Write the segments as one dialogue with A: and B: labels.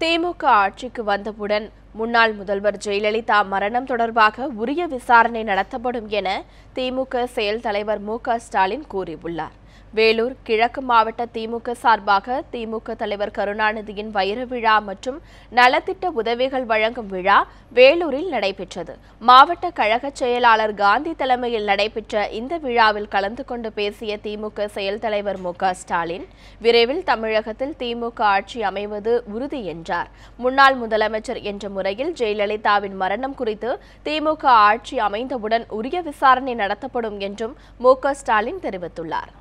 A: திமுக ஆட்சிக்கு வந்தவுடன் முன்னாள் முதல்வர் ஜெயலலிதா மரணம் தொடர்பாக உரிய விசாரணை நடத்தப்படும் என திமுக செயல் தலைவர் மு ஸ்டாலின் கூறியுள்ளார். வேலூர் கிழக்கு மாவட்ட திமுக சார்பாக திமுக தலைவர் கருணாநிதியின் வைர விழா மற்றும் நலத்திட்ட உதவிகள் வழங்கும் விழா வேலூரில் நடைபெற்றது. மாவட்ட கழக செயலாளர் காந்தி தலைமையில் நடைபெற்ற இந்த விழாவில் கலந்து கொண்டு பேசிய திமுக செயல் தலைவர் மு ஸ்டாலின் விரைவில் தமிழகத்தில் திமுக ஆட்சி அமைவது உறுதி என்றார். முன்னாள் முதலமைச்சர் என்ற முறையில் ஜெயலலிதாவின் மரணம் குறித்து திமுக ஆட்சி அமைந்தவுடன் உரிய விசாரணை நடத்தப்படும் என்றும் மு க ஸ்டாலின் தெரிவித்துள்ளார்.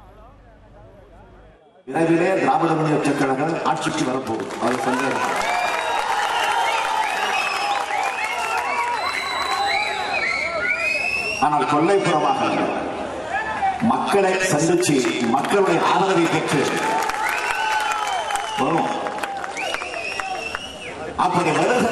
B: விரைவிலே திராவிட முன்னேற்ற கழகம் ஆட்சிக்கு வரப்போகும். அது சந்தேகம் ஆனால் கொள்ளைப்புறமாக மக்களை சந்திச்சு மக்களுடைய ஆதரவை பெற்று வரும். அப்படி வருகிற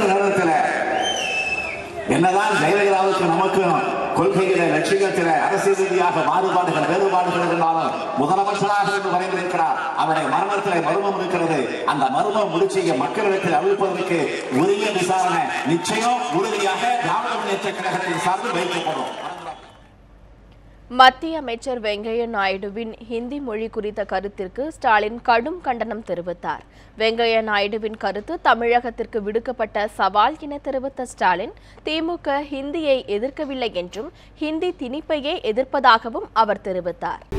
B: என்னதான் ஜெயலலிதாவுக்கு நமக்கும் கொள்கைகளை லட்சியத்தில அரசியல் ரீதியாக மாறுபாடுகள் வேறுபாடுகள் இருந்தாலும் முதலமைச்சராக என்று வரைந்திருக்கிறார். அவருடைய மரணத்திலே மர்மம் இருக்கிறது. அந்த மர்மம் முடிச்சிய மக்களிடத்தில் அறிவிப்பதற்கு உரிய விசாரணை நிச்சயம் உறுதியாக திராவிட முன்னேற்ற கழகத்தின் சார்பில் வைக்கப்படும்.
A: மத்திய அமைச்சர் வெங்கையா நாயுடுவின் ஹிந்தி மொழி குறித்த கருத்திற்கு ஸ்டாலின் கடும் கண்டனம் தெரிவித்தார். வெங்கையா நாயுடுவின் கருத்து தமிழகத்திற்கு விடுக்கப்பட்ட சவால் என தெரிவித்த ஸ்டாலின் திமுக ஹிந்தியை எதிர்க்கவில்லை என்றும் ஹிந்தி திணிப்பையே எதிர்ப்பதாகவும் அவர் தெரிவித்தார்.